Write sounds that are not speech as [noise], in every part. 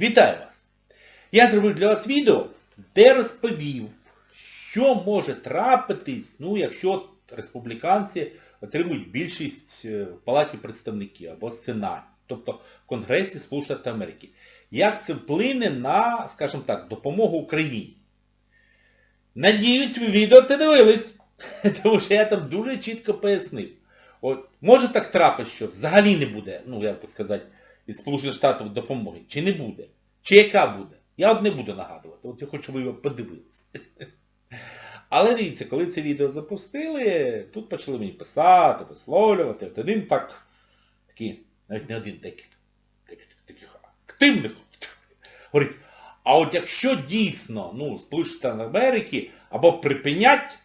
Вітаю вас! Я зробив для вас відео, де розповів, що може трапитись, ну, якщо республіканці отримують більшість е, в Палаті представників або Сенаті, тобто в Конгресі Сполучених Америки. Як це вплине на, скажімо так, допомогу Україні. Надіюсь, ви відео те дивились, [laughs] тому що я там дуже чітко пояснив. От, може так трапити, що взагалі не буде, ну як би сказати, від Сполучених Штатів допомоги. Чи не буде? Чи яка буде? Я от не буду нагадувати. От я хочу, щоб ви його подивилися. [laughs] Але дивіться, коли це відео запустили, тут почали мені писати, висловлювати. От один так, такий, навіть не один, декілька, таких активних. [laughs] Говорить, а от якщо дійсно, ну, Сполучені Штати Америки або припинять,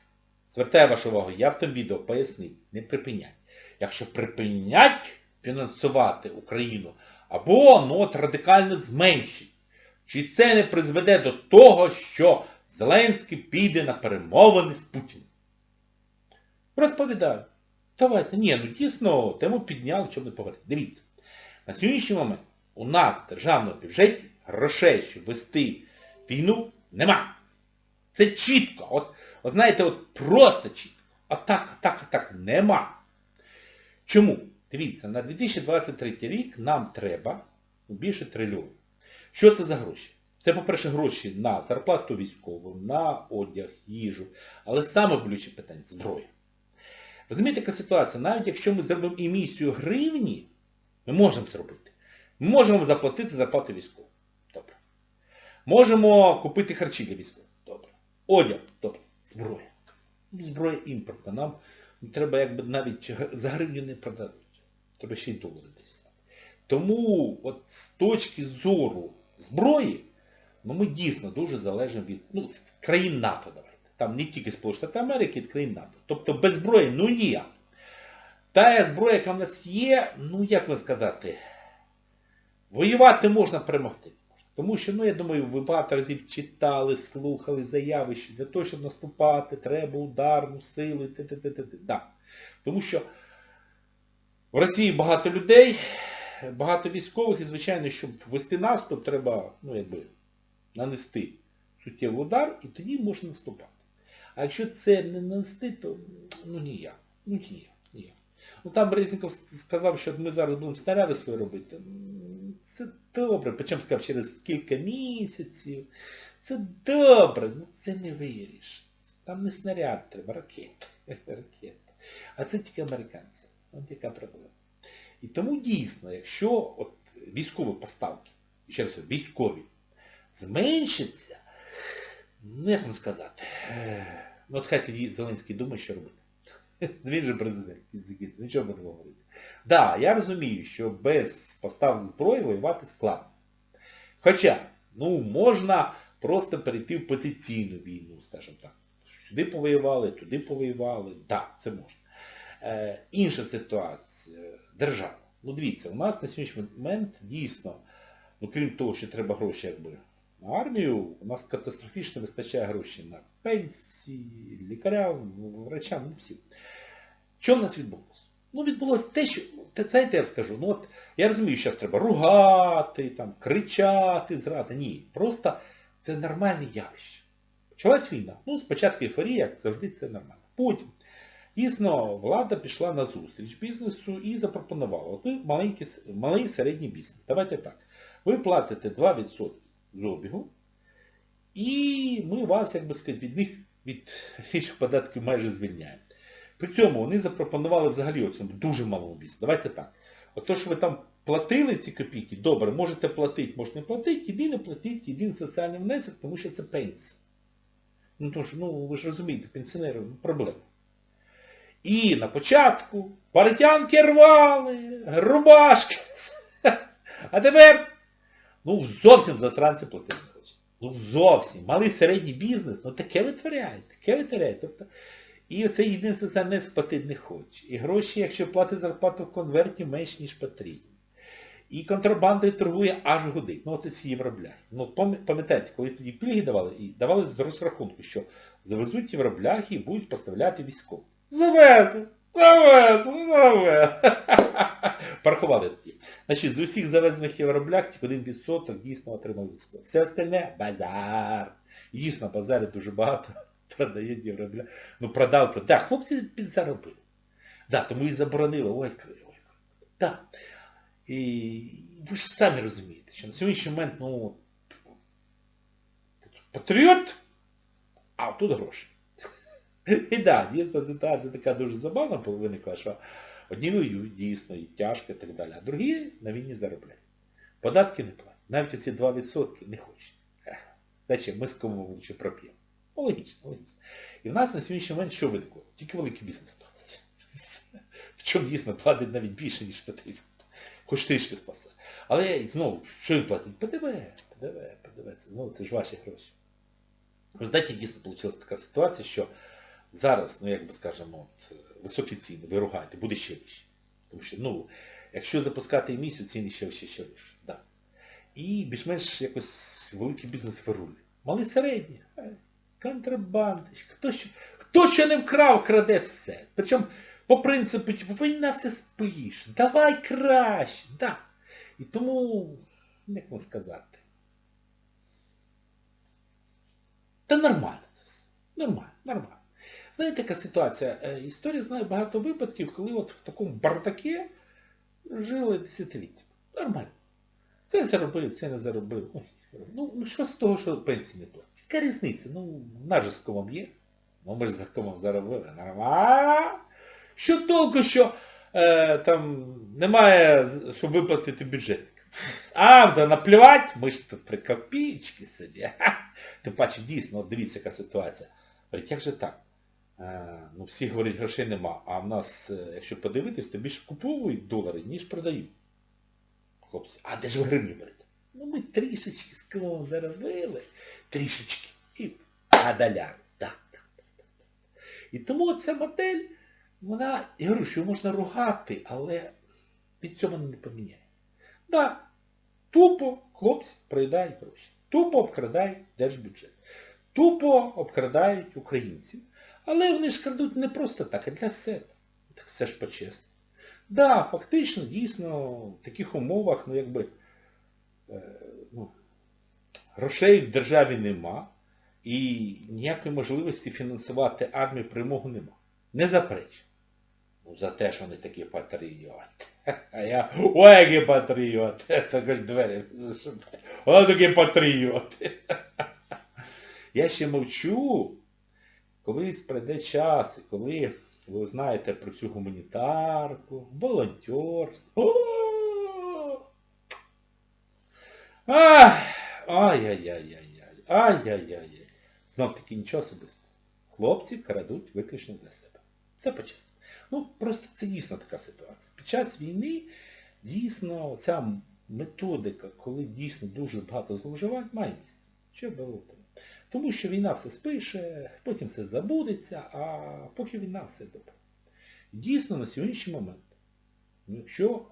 звертаю вашу увагу, я в тому відео пояснив, не припинять. Якщо припинять фінансувати Україну, або ну, от радикально зменшить, чи це не призведе до того, що Зеленський піде на перемовини з Путіним? Розповідаю. Давайте, ні, ну дійсно, тему підняли, щоб не поговорити. Дивіться, на сьогоднішній момент у нас в державному бюджеті грошей, щоб вести війну, нема. Це чітко. От, от знаєте, от просто чітко. А так, а так, а так, нема. Чому? Дивіться, на 2023 рік нам треба більше трильйонів. Що це за гроші? Це, по-перше, гроші на зарплату військовим, на одяг, їжу. Але саме болюче питання зброя. Розумієте, яка ситуація? Навіть якщо ми зробимо емісію гривні, ми можемо зробити. Ми можемо заплатити зарплату військовим. Добре. Можемо купити харчі для військових. Добре. Одяг. Добре. Зброя. Ну, Зброя імпортна. Нам треба якби навіть за гривню не продати. Треба ще й долари десь. Тому от з точки зору зброї, ну ми дійсно дуже залежимо від ну, країн НАТО давайте. Там не тільки Штати Америки, від країн НАТО. Тобто без зброї, ну ніяк. Та зброя, яка в нас є, ну як вам сказати, воювати можна перемогти. Тому що, ну я думаю, ви багато разів читали, слухали заяви, що для того, щоб наступати, треба ударну силу, т-т-т-т. Да. Тому що в Росії багато людей, багато військових, і, звичайно, щоб вести наступ, треба, ну якби, нанести суттєвий удар, і тоді можна наступати. А якщо це не нанести, то ну ніяк. Ну ніяк, ніяк. Ну там Резніков сказав, що ми зараз будемо снаряди свої робити. Це добре, причому сказав через кілька місяців. Це добре, ну це не виріш. Там не снаряд треба, ракети. [laughs] ракети. А це тільки американці. От яка проблема. І тому дійсно, якщо от військові поставки, ще раз, військові, зменшаться, ну як вам сказати, ну от хай тоді Зеленський думає, що робити. [laughs] Він же президент, нічого не говорити. Так, я розумію, що без поставок зброї воювати складно. Хоча, ну, можна просто перейти в позиційну війну, скажімо так. Сюди повоювали, туди повоювали. Так, да, це можна. Е, інша ситуація. Держава. Ну дивіться, у нас на сьогоднішній момент дійсно, ну крім того, що треба гроші якби на армію, у нас катастрофічно вистачає грошей на пенсії, лікарям, врачам, ну всім. Що в нас відбулося? Ну відбулося те, що... Це знаєте, я скажу, ну от я розумію, що зараз треба ругати, там, кричати, зрати. Ні. Просто це нормальне явище. Почалась війна. Ну, спочатку ейфорія, як завжди, це нормально. Потім. Дійсно, влада пішла на зустріч бізнесу і запропонувала. От ви маленький, малий середній бізнес. Давайте так. Ви платите 2% з обігу, і ми вас, як би сказати, від них, від інших податків майже звільняємо. При цьому вони запропонували взагалі оцьому дуже малому бізнесу. Давайте так. От то, що ви там платили ці копійки, добре, можете платити, можете не платити, єдине платіть, єдиний соціальний внесок, тому що це пенсія. Ну тож, ну ви ж розумієте, пенсіонери, ну, проблема. І на початку паритянки рвали, рубашки. А тепер, ну зовсім засранці платити не хочуть. Ну зовсім. Малий середній бізнес, ну таке витворяє, таке витворяє. Тобто, і оце єдине соціальне сплатити не хоче. І гроші, якщо платить зарплату в конверті, менш, ніж потрібно. І контрабандою торгує аж годин. Ну от ці євробляги. Ну пам'ятаєте, коли тоді пільги давали, і давали з розрахунку, що завезуть євробляги і будуть поставляти військові. Завезли. Завез, завез. Порахували тоді. Значить, з усіх завезених євроблях тільки один відсоток дійсно отримав військо. Все остальне базар. Дійсно, базарі дуже багато продають євробля. Ну продав, продав. Так, хлопці підзаробили. Да, тому і заборонили. Ой, ой, ой. Так. І ви ж самі розумієте, що на сьогоднішній момент, ну, патріот, а тут гроші. І так, дійсно ситуація така дуже забавна виникла, що одні воюють дійсно і тяжко і так далі, а другі на війні заробляють. Податки не платять. Навіть ці 2% не хочуть. Зачем? Ми з кому лучше проп'ємо. Ну, логічно, логічно. І в нас на сьогоднішній момент що виникло? Тільки великий бізнес платить. [laughs] В чому дійсно платить навіть більше, ніж потрібно. Хоч трішки спасає. Але знову, що він платить? ПДВ, ПДВ, ПДВ. Це знову це ж ваші гроші. В результаті дійсно вийшла така ситуація, що зараз, ну як би скажемо, от, високі ціни, ви ругаєте, буде ще вище. Тому що, ну, якщо запускати емісію, ціни ще вище, ще вище. Да. І більш-менш якось великий бізнес вирулює. Малий середній, е, контрабанда, хто що, хто що не вкрав, краде все. Причому по принципу, типу, ви на все спиш, давай краще, да. І тому, як вам сказати, та нормально це все. Нормально, нормально. Знаєте, яка ситуація? Е, Історія знає багато випадків, коли от в такому бардаке жили десятиліття. Нормально. Це заробив, це не заробив. Ну, ну що з того, що пенсії не платять? Яка різниця? Ну, наш же з комом є. Ну ми ж з комом заробили. Нормально. Що толку, що е, там немає, щоб виплатити бюджетник? А, да наплювати, ми ж тут при копійки собі. Тим паче, дійсно, дивіться, яка ситуація. Як же так? Е, ну, всі говорять, грошей нема, а в нас, е, якщо подивитись, то більше куповують долари, ніж продають. Хлопці, а де ж ви гривні берете? Ну ми трішечки з кого заробили, трішечки, і а доляр. Так, так, так, так. І тому ця модель, вона, я говорю, що можна ругати, але від цього вона не поміняється. Да, тупо хлопці проїдають гроші. Тупо обкрадають держбюджет. Тупо обкрадають українців. Але вони ж крадуть не просто так, а для себе. Так все ж по-чесному. Да, фактично, дійсно, в таких умовах, ну якби, е, ну, грошей в державі нема, і ніякої можливості фінансувати армію перемогу нема. Не заперечую. Ну, за те, що вони такі патріоти. [laughs] А я, ой, який патріот. [laughs] Так аж двері зашибає. О, такі патріоти. [laughs] Я ще мовчу, колись прийде час, і коли ви узнаєте про цю гуманітарку, волонтерство. Ай-яй-яй-яй-яй. Ай-яй-яй-яй. Знов таки нічого особистого. Хлопці крадуть виключно для себе. Це почесно. Ну, просто це дійсно така ситуація. Під час війни дійсно ця методика, коли дійсно дуже багато зловживань, має місце. Що було там? Тому що війна все спише, потім все забудеться, а поки війна все добре. Дійсно, на сьогоднішній момент, ну, якщо,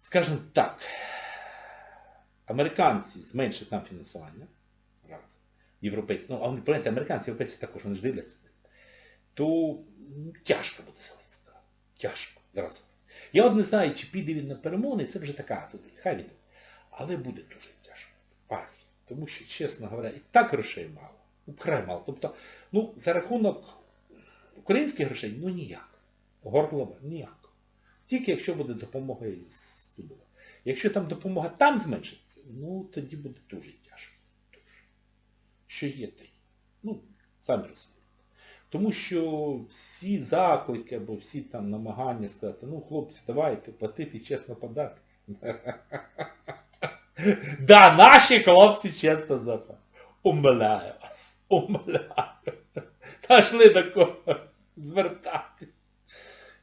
скажімо так, американці зменшать нам фінансування, раз, європейці, ну, а вони, понимаєте, американці, європейці також, вони ж дивляться, то тяжко буде Зеленського. Тяжко. Зараз. Я от не знаю, чи піде він на перемовини, це вже така туди, хай він. Але буде дуже. Тому що, чесно говоря, і так грошей мало. Ну, край мало. Тобто, ну, за рахунок українських грошей, ну ніяк. Горлова, ніяк. Тільки якщо буде допомога з туди. Якщо там допомога там зменшиться, ну тоді буде дуже тяжко. Дуже. Що є, то. Ну, самі розумієте. Тому що всі заклики або всі там намагання сказати, ну хлопці, давайте платити чесно податки. [laughs] Да, наші хлопці чесно заплатять. Умоляю вас, умоляю. Пошли до кого звертатись.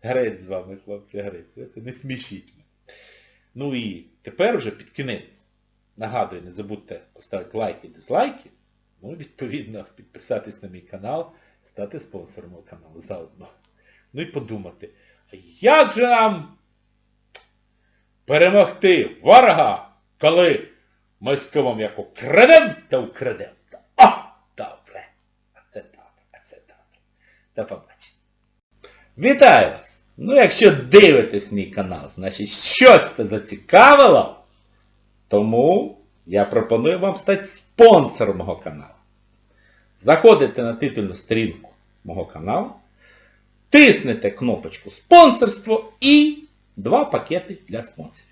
Грець з вами, хлопці, грець. Не смішіть мене. Ну і тепер уже під кінець. Нагадую, не забудьте поставити лайки дизлайки. Ну і відповідно підписатись на мій канал, стати спонсором мого каналу заодно. Ну і подумати, а як же нам перемогти ворога, коли ми з кимом як украдем та украдем. О, добре. А це добре, а це добре. До побачення. Вітаю вас! Ну, якщо дивитесь мій канал, значить щось це зацікавило, тому я пропоную вам стати спонсором мого каналу. Заходите на титульну сторінку мого каналу, тиснете кнопочку спонсорство і два пакети для спонсорів.